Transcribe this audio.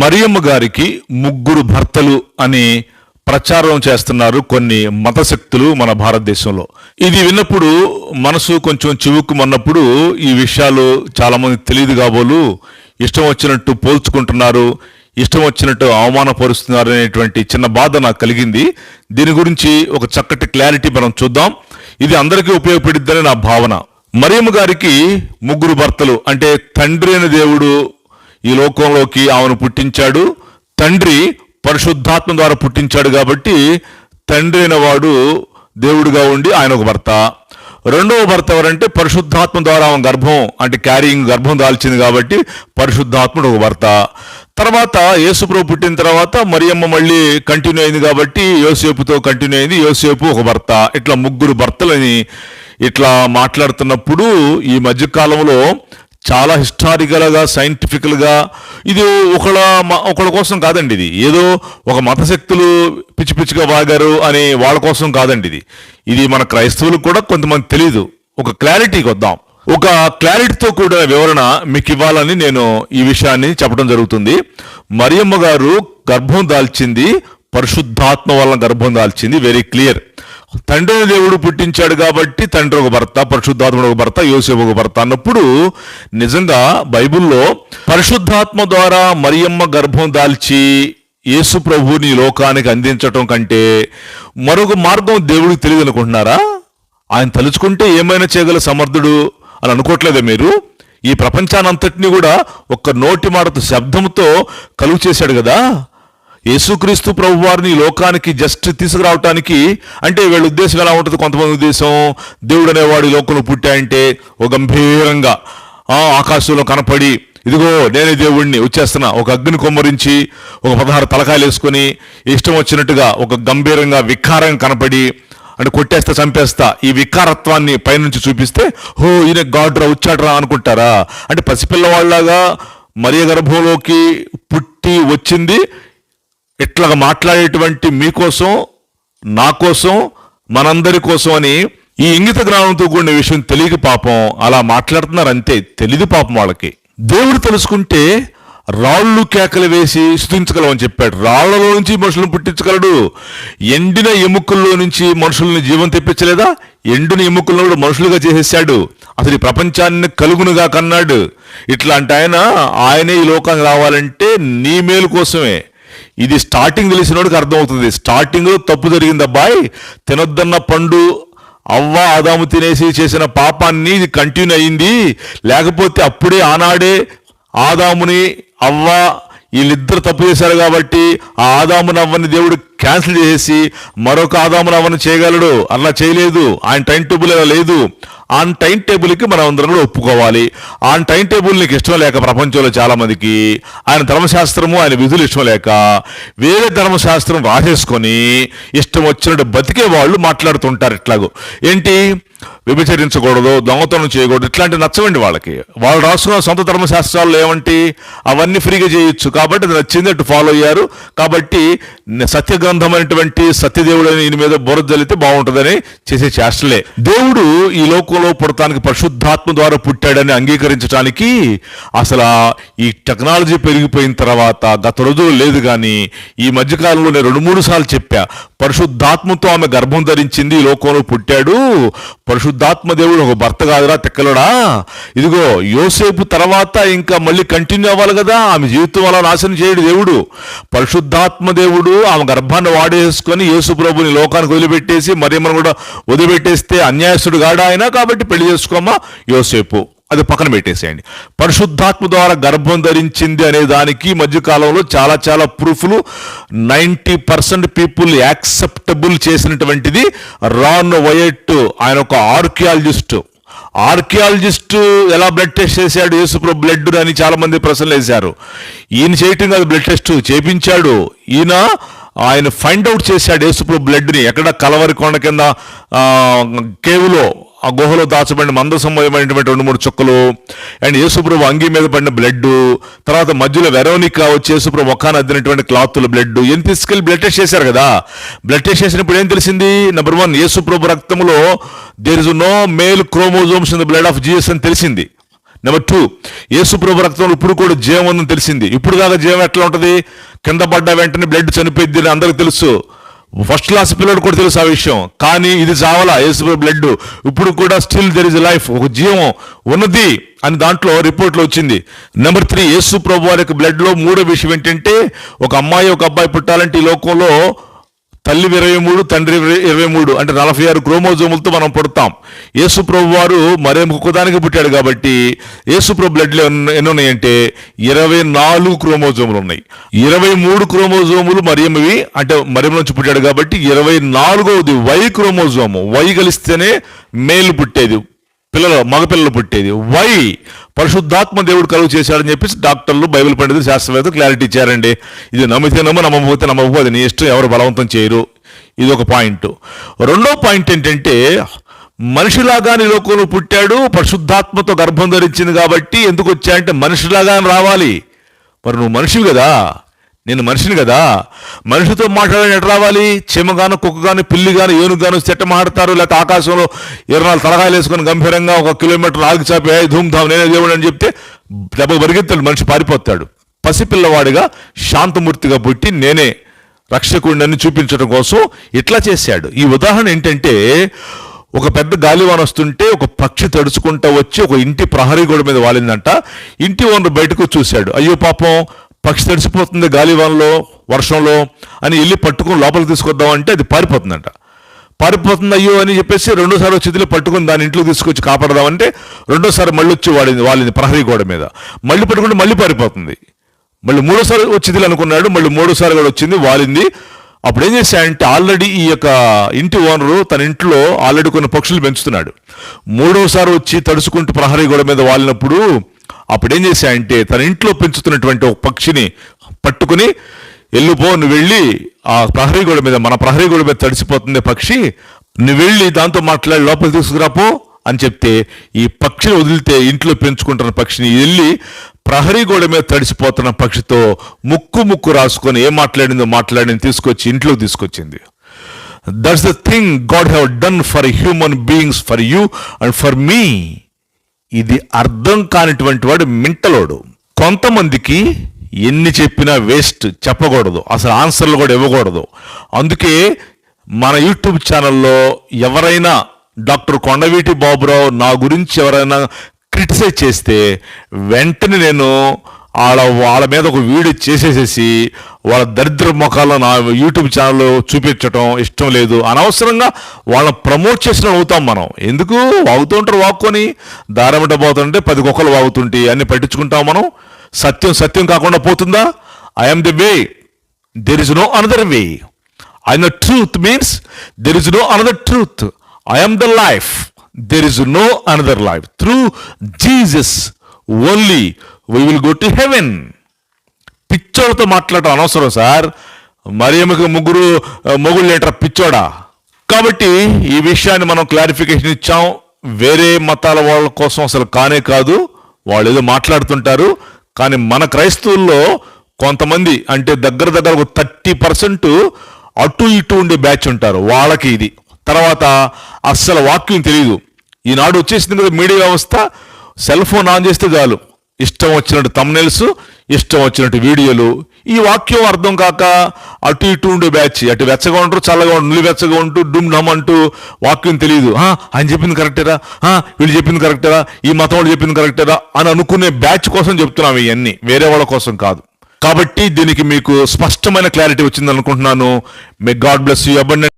మరియమ్మ గారికి ముగ్గురు భర్తలు అని ప్రచారం చేస్తున్నారు కొన్ని మతశక్తులు మన భారతదేశంలో. ఇది విన్నప్పుడు మనసు కొంచెం చివుక్కుమన్నప్పుడు ఈ విషయాలు చాలామంది తెలియదు కాబోలు ఇష్టం వచ్చినట్టు పోల్చుకుంటున్నారు ఇష్టం వచ్చినట్టు అవమానపరుస్తున్నారు అనేటువంటి చిన్న బాధ నాకు కలిగింది. దీని గురించి ఒక చక్కటి క్లారిటీ మనం చూద్దాం. ఇది అందరికీ ఉపయోగపడిద్దని నా భావన. మరియమ్మ గారికి ముగ్గురు భర్తలు అంటే తండ్రి అయిన దేవుడు ఈ లోకంలోకి ఆమెను పుట్టించాడు. తండ్రి పరిశుద్ధాత్మ ద్వారా పుట్టించాడు కాబట్టి తండ్రి అయిన వాడు దేవుడిగా ఉండి ఆయన ఒక భర్త. రెండవ భర్త ఎవరంటే పరిశుద్ధాత్మ ద్వారా ఆమె గర్భం అంటే క్యారింగ్ గర్భం దాల్చింది కాబట్టి పరిశుద్ధాత్ముడు ఒక భర్త. తర్వాత యేసుప్రభు పుట్టిన తర్వాత మరియమ్మ మళ్ళీ కంటిన్యూ అయింది కాబట్టి యోసేపుతో కంటిన్యూ అయింది. యోసేపు ఒక భర్త. ఇట్లా ముగ్గురు భర్తలని ఇట్లా మాట్లాడుతున్నప్పుడు ఈ మధ్యకాలంలో చాలా హిస్టారికల్గా సైంటిఫికల్గా ఇది ఒకళ్ళ మ- ఒకళ్ళ కోసం కాదండి ఇది. ఏదో ఒక మతశక్తులు పిచ్చి పిచ్చిగా వాగారు అని వాళ్ళ కోసం కాదండి ఇది. ఇది మన క్రైస్తవులకు కూడా కొంతమంది తెలియదు ఒక క్లారిటీకి వద్దాం. ఒక క్లారిటీతో కూడిన వివరణ మీకు ఇవ్వాలని నేను ఈ విషయాన్ని చెప్పడం జరుగుతుంది. మరియమ్మ గారు గర్భం దాల్చింది పరిశుద్ధాత్మ వలన గర్భం దాల్చింది. వెరీ క్లియర్ తండ్రి దేవుడు పుట్టించాడు కాబట్టి తండ్రి ఒక భర్త పరిశుద్ధాత్ముడు ఒక భర్త యోసేపు ఒక భర్త అన్నప్పుడు నిజంగా బైబిల్లో పరిశుద్ధాత్మ ద్వారా మరియమ్మ గర్భం దాల్చి యేసు ప్రభువుని లోకానికి అందించటం కంటే మరొక మార్గం దేవుడికి తెలియదు అనుకుంటున్నారా? ఆయన తలుచుకుంటే ఏమైనా చేయగల సమర్థుడు అని అనుకోవట్లేదా మీరు? ఈ ప్రపంచానంతటినీ కూడా ఒక్క నోటి మాటతో శబ్దంతో కలుగు చేశాడు కదా? యేసుక్రీస్తు ప్రభు వారిని ఈ లోకానికి జస్ట్ తీసుకురావటానికి అంటే వీళ్ళ ఉద్దేశం ఎలా ఉంటుంది? కొంతమంది ఉద్దేశం దేవుడు అనేవాడు లోకంలో పుట్టాయంటే ఒక గంభీరంగా ఆ ఆకాశంలో కనపడి ఇదిగో నేనే దేవుణ్ణి వచ్చేస్తున్నా. ఒక అగ్ని కొమ్మరించి ఒక పదహారు తలకాయలు వేసుకొని ఇష్టం వచ్చినట్టుగా ఒక గంభీరంగా వికారంగా కనపడి అంటే కొట్టేస్తా చంపేస్తా ఈ వికారత్వాన్ని పైనుంచి చూపిస్తే హో ఈయన గాడ్రా వచ్చాడ్రా అనుకుంటారా? అంటే పసిపిల్లవాళ్ళలాగా మరియ గర్భంలోకి పుట్టి వచ్చింది ఇట్లా మాట్లాడేటువంటి మీకోసం నా కోసం మనందరి కోసం అని ఈ ఇంగిత జ్ఞానంతో కూడిన విషయం తెలియక పాపం అలా మాట్లాడుతున్నారు అంతే తెలియదు పాపం వాళ్ళకి. దేవుడు తెలుసుకుంటే రాళ్ళు కేకలు వేసి స్థుతించగలమని చెప్పాడు. రాళ్ళలో నుంచి మనుషులను పుట్టించగలడు. ఎండిన ఎముకల్లో నుంచి మనుషుల్ని జీవం తెప్పించలేదా? ఎండిన ఎముకల్లో కూడా మనుషులుగా చేసేసాడు అసలు ఈ ప్రపంచాన్ని కలుగునుగా కన్నాడు. ఇట్లాంటి ఆయన ఆయనే ఈ లోకానికి రావాలంటే నీ మేలు కోసమే. ఇది స్టార్టింగ్ తెలిసినోడికి అర్థమవుతుంది. స్టార్టింగ్లో తప్పు జరిగింది అబ్బాయి. తినొద్దన్న పండు అవ్వ ఆదాము తినేసి చేసిన పాపాన్ని ఇది కంటిన్యూ అయింది లేకపోతే అప్పుడే ఆనాడే ఆదాముని అవ్వ వీళ్ళిద్దరు తప్పు చేశారు కాబట్టి ఆ ఆదాముని అవ్వని దేవుడు క్యాన్సిల్ చేసి మరొక ఆదాముని అవ్వని చేయగలడు. అలా చేయలేదు. ఆయన టైం టేబుల్ లేదు. ఆన్ టైం టేబుల్కి మనం అందరం కూడా ఒప్పుకోవాలి. ఆన్ టైం టేబుల్ నీకు ఇష్టం లేక ప్రపంచంలో చాలా మందికి ఆయన ధర్మశాస్త్రము ఆయన విధులు ఇష్టం లేక వేరే ధర్మశాస్త్రం రాసేసుకొని ఇష్టం వచ్చినట్టు బతికే వాళ్ళు మాట్లాడుతుంటారు ఇట్లాగో. ఏంటి? విభచరించకూడదు దొంగతనం చేయకూడదు ఇట్లాంటి నచ్చవండి వాళ్ళకి. వాళ్ళు రాసుకున్న సొంత ధర్మశాస్త్రాల్లో ఏమంటి? అవన్నీ ఫ్రీగా చేయొచ్చు. కాబట్టి అది నచ్చింది అటు ఫాలో అయ్యారు. కాబట్టి సత్యగ్రంథమైనటువంటి సత్యదేవుడు అని ఈయన మీద బురద జల్లితే బాగుంటుందని చేసే చేష్టలే. దేవుడు ఈ లోకంలో పుడతానికి పరిశుద్ధాత్మ ద్వారా పుట్టాడని అంగీకరించడానికి అసలు ఈ టెక్నాలజీ పెరిగిపోయిన తర్వాత గత రోజులు లేదు కానీ ఈ మధ్యకాలంలో నేను రెండు మూడు సార్లు చెప్పా పరిశుద్ధాత్మతో ఆమె గర్భం ధరించింది. లోకంలో పుట్టాడు. పరిశుద్ధాత్మ దేవుడు ఒక భర్త కాదురా తెక్కలుడా? ఇదిగో యోసేపు తర్వాత ఇంకా మళ్ళీ కంటిన్యూ అవ్వాలి కదా. ఆమె జీవితం అలా నాశనం చేయడు దేవుడు. పరిశుద్ధాత్మ దేవుడు ఆమె గర్భాన్ని వాడేసుకొని యేసు ప్రభుని లోకానికి వదిలిపెట్టేసి మరియమ్మను కూడా వదిలిపెట్టేస్తే అన్యాయస్తుడు కాడా ఆయన? కాబట్టి పెళ్ళి చేసుకోమా? యోసేపు. అది పక్కన పెట్టేసేయండి. పరిశుద్ధాత్మ ద్వారా గర్భం ధరించింది అనే దానికి ఈ చాలా చాలా ప్రూఫ్లు. నైంటీ పర్సెంట్ పీపుల్ యాక్సెప్టబుల్ చేసినటువంటిది రాన్ వయట్ ఆయన ఒక ఆర్కియాలజిస్ట్. ఆర్కియాలజిస్ట్ ఎలా బ్లడ్ టెస్ట్ చేశాడు? యేసుప్రభు బ్లడ్ అని చాలామంది ప్రశ్నలు వేశారు. ఈయన చేయటం కాదు బ్లడ్ టెస్ట్ చేపించాడు. ఈయన ఆయన ఫైండ్ అవుట్ చేశాడు యేసుప్రభు బ్లడ్ని. ఎక్కడ కలవరి కొండ కింద కేవ్లో కేవులో ఆ గుహలో దాచబడిన మందసమయమైనటువంటి రెండు మూడు చుక్కలు అండ్ యేసుప్రభు అంగి మీద పడిన బ్లడ్ తర్వాత మధ్యలో వెరోనికా వచ్చి యేసుప్రభు ఒక్కాన అద్దినటువంటి క్లాత్ల బ్లడ్ ఏం తీసుకెళ్ళి బ్లడ్ టెస్ట్ చేశారు కదా. బ్లడ్ టెస్ట్ చేసినప్పుడు ఏం తెలిసింది? నెంబర్ వన్ యేసుప్రభు రక్తంలో there is no male chromosomes in the blood of Jesus అని తెలిసింది. నెంబర్ టూ యేసుప్రభు రక్తంలో ఇప్పుడు కూడా జీవం ఉందని తెలిసింది. ఇప్పుడు కాక జీవం ఎట్లా ఉంటుంది? కింద పడ్డ వెంటనే బ్లడ్ చనిపోయింది అందరికి తెలుసు. ఫస్ట్ క్లాస్ పిల్లడు కూడా తెలుసు ఆ విషయం. కానీ ఇది చావల యేసు బ్లడ్ ఇప్పుడు కూడా స్టిల్ దెర్ ఇస్ లైఫ్ ఒక జీవం ఉన్నది అని దాంట్లో రిపోర్ట్లో వచ్చింది. నెంబర్ త్రీ యేసు ప్రభు వారి యొక్క మూడో విషయం ఏంటంటే ఒక అమ్మాయి ఒక అబ్బాయి పుట్టాలంటే ఈ లోకంలో తల్లి ఇరవై మూడు తండ్రి ఇరవై- ఇరవై మూడు అంటే నలభై ఆరు క్రోమోజోములతో మనం పుడతాం. యేసు ప్రభు వారు మరే ఒక్కదానికి పుట్టాడు కాబట్టి యేసు ప్రభు బ్లడ్లో ఎన్ని ఉన్నాయంటే ఇరవై నాలుగు క్రోమోజోములు ఉన్నాయి. ఇరవై మూడు క్రోమోజోములు మరియమవి అంటే మరియమ నుంచి పుట్టాడు కాబట్టి ఇరవై నాలుగవది వై క్రోమోజోము. వై కలిస్తేనే మేలు పుట్టేది. పిల్లలు మగపిల్లలు పుట్టేది. వై? పరిశుద్ధాత్మ దేవుడు కలుగు చేశాడని చెప్పేసి డాక్టర్లు బైబిల్ పండితులు శాస్త్రవేత్తలు క్లారిటీ ఇచ్చారండి. ఇది నమ్మితే నమ్మ నమ్మకపోతే నమ్మకపోతే నీ ఇష్టం ఎవరు బలవంతం చేయరు. ఇది ఒక పాయింట్. రెండో పాయింట్ ఏంటంటే మనిషిలాగాని లోకంలో పుట్టాడు పరిశుద్ధాత్మతో గర్భం ధరించింది కాబట్టి ఎందుకు వచ్చాయంటే మనిషిలాగాని రావాలి. మరి నువ్వు మనిషివి కదా. నేను మనిషిని కదా. మనిషితో మాట్లాడని ఎట్లా రావాలి? చీమగాను కుక్కగాను పిల్లిగాను ఏనుగాను చెట్ట మాడతారు లేకపోతే ఆకాశంలో ఇరవై నాలుగు తలకాయలు వేసుకొని గంభీరంగా ఒక కిలోమీటర్ ఆగి చాపి ధూమ్ధామ్ నేనే దేవుడు అని చెప్తే దెబ్బ పరిగెత్తాడు మనిషి పారిపోతాడు. పసిపిల్లవాడిగా శాంతమూర్తిగా పుట్టి నేనే రక్షకుడిని చూపించడం కోసం ఇట్లా చేశాడు. ఈ ఉదాహరణ ఏంటంటే ఒక పెద్ద గాలివాన వస్తుంటే ఒక పక్షి తడుచుకుంటా వచ్చి ఒక ఇంటి ప్రహరీ గోడ మీద వాలిందంట. ఇంటి ఓనర్ బయటకు చూశాడు. అయ్యో పాపం పక్షి తడిసిపోతుంది గాలివానలో వర్షంలో అని వెళ్ళి పట్టుకుని లోపలికి తీసుకొద్దామంటే అది పారిపోతుందంట. పారిపోతుంది అయ్యో అని చెప్పేసి రెండోసారి వచ్చి పట్టుకుని దాని ఇంట్లో తీసుకొచ్చి కాపాడదామంటే రెండోసారి మళ్ళీ వచ్చి వాడింది వాలింది ప్రహరీ గోడ మీద. మళ్ళీ పట్టుకుంటే మళ్ళీ పారిపోతుంది. మళ్ళీ మూడోసారి వచ్చింది అనుకున్నాడు మళ్ళీ మూడోసారి కూడా వచ్చింది వాలింది. అప్పుడు ఏం చేశాడంటే ఆల్రెడీ ఈ యొక్క ఇంటి ఓనరు తన ఇంట్లో ఆల్రెడీ కొన్ని పక్షులు పెంచుతున్నాడు. మూడోసారి వచ్చి తడుచుకుంటూ ప్రహరీ గోడ మీద వాలినప్పుడు అప్పుడు ఏం తన ఇంట్లో పెంచుతున్నటువంటి ఒక పక్షిని పట్టుకుని వెళ్ళిపో నువ్వు వెళ్ళి ఆ ప్రహరీ గోడ మీద మన ప్రహరీ గోడ మీద తడిసిపోతుంది పక్షి నువ్వు వెళ్ళి దాంతో మాట్లాడి లోపల తీసుకురాపో అని చెప్తే ఈ పక్షిని వదిలితే ఇంట్లో పెంచుకుంటున్న పక్షిని వెళ్ళి ప్రహరీ గోడ మీద తడిసిపోతున్న పక్షితో ముక్కు ముక్కు రాసుకొని ఏం మాట్లాడిందో మాట్లాడింది తీసుకొచ్చి ఇంట్లోకి తీసుకొచ్చింది. That's the thing God have done for human beings for you and for me ఇది అర్థం కానిటువంటి వాడు మింటలోడు. కొంతమందికి ఎన్ని చెప్పినా వేస్ట్ చెప్పకూడదు. అసలు ఆన్సర్లు కూడా ఇవ్వకూడదు. అందుకే మన యూట్యూబ్ ఛానల్లో ఎవరైనా డాక్టర్ కొండవీటి బాబురావు నా గురించి ఎవరైనా క్రిటిసైజ్ చేస్తే వెంటనే నేను వాళ్ళ వాళ్ళ మీద ఒక వీడియో చేసేసేసి వాళ్ళ దరిద్ర ముఖాల్లో నా యూట్యూబ్ ఛానల్ చూపించటం ఇష్టం లేదు. అనవసరంగా వాళ్ళని ప్రమోట్ చేసిన అవుతాం మనం. ఎందుకు? వాగుతూ ఉంటారు వాక్కొని. దారమిట పోతుంటే పది కుక్కలు వాగుతుంటే అన్ని పట్టించుకుంటాం మనం. సత్యం సత్యం కాకుండా పోతుందా? I'm the way there is no another way I the truth means there is no another truth I'm the life there is no another life through Jesus only we will go to heaven పిచ్చోడితో మాట్లాడటం అనవసరం sir. మరియమ్మకి ముగ్గురు ఆ, మొగుళ్ళు పిచ్చోడా? కాబట్టి ఈ విషయాన్ని మనం క్లారిఫికేషన్ ఇచ్చాం. వేరే మతాల వాళ్ళ కోసం అసలు కానే కాదు. వాళ్ళు ఏదో మాట్లాడుతుంటారు. కానీ మన క్రైస్తవుల్లో కొంతమంది అంటే దగ్గర దగ్గర ఒక థర్టీ పర్సెంట్ అటు ఇటు ఉండే బ్యాచ్ ఉంటారు. వాళ్ళకి ఇది. తర్వాత అస్సలు వాక్యం తెలియదు ఈనాడు వచ్చేసింది కదా మీడియా వ్యవస్థ. సెల్ ఫోన్ ఆన్ చేస్తే చాలు. ఇష్టం వచ్చినట్టు తమ్నెల్స్ ఇష్టం వచ్చినట్టు వీడియోలు. ఈ వాక్యం అర్థం కాక అటు ఇటు ఉండే బ్యాచ్. అటు వెచ్చగా ఉంటారు చల్లగా ఉండు వెచ్చగా ఉంటూ డుమ్ నమ్ అంటూ వాక్యం తెలియదు. ఆయన చెప్పింది కరెక్టేరా వీళ్ళు చెప్పింది కరెక్టేరా ఈ మతం వాళ్ళు చెప్పింది కరెక్టేరా అని అనుకునే బ్యాచ్ కోసం చెప్తున్నాం ఇవన్నీ వేరే వాళ్ళ కోసం కాదు. కాబట్టి దీనికి మీకు స్పష్టమైన క్లారిటీ వచ్చింది అనుకుంటున్నాను may God bless you abundant